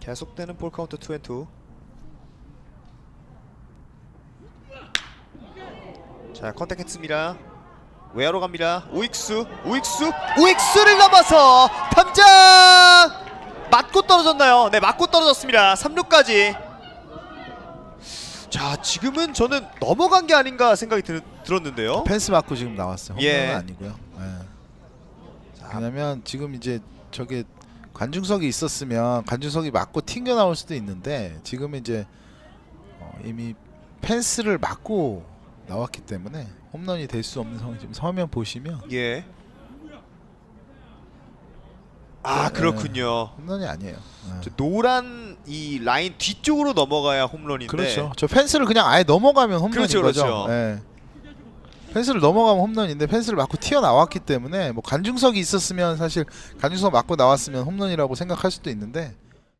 계속되는 볼 카운트 투앤투. 자 컨택했습니다. 외야로 갑니다. 우익수, 우익수, 우익수를 넘어서 탐장 맞고 떨어졌나요? 네, 맞고 떨어졌습니다. 3루까지. 자, 지금은 저는 넘어간 게 아닌가 생각이 들, 들었는데요. 펜스 맞고 지금 나왔어요. 홈런은 예. 아니고요. 예. 왜냐면 지금 이제 저게 관중석이 있었으면 관중석이 맞고 튕겨 나올 수도 있는데 지금은 이제 어, 이미 펜스를 맞고 나왔기 때문에 홈런이 될 수 없는 상황이 지금 서면 보시면 예. 아, 네. 그렇군요. 홈런이 아니에요. 예. 저 노란 이 라인 뒤쪽으로 넘어가야 홈런인데. 그렇죠. 저 펜스를 그냥 아예 넘어가면 홈런인 그렇죠, 거죠. 그렇죠. 예. 펜스를 넘어가면 홈런인데 펜스를 맞고 튀어 나왔기 때문에 뭐 관중석이 있었으면 사실 관중석 맞고 나왔으면 홈런이라고 생각할 수도 있는데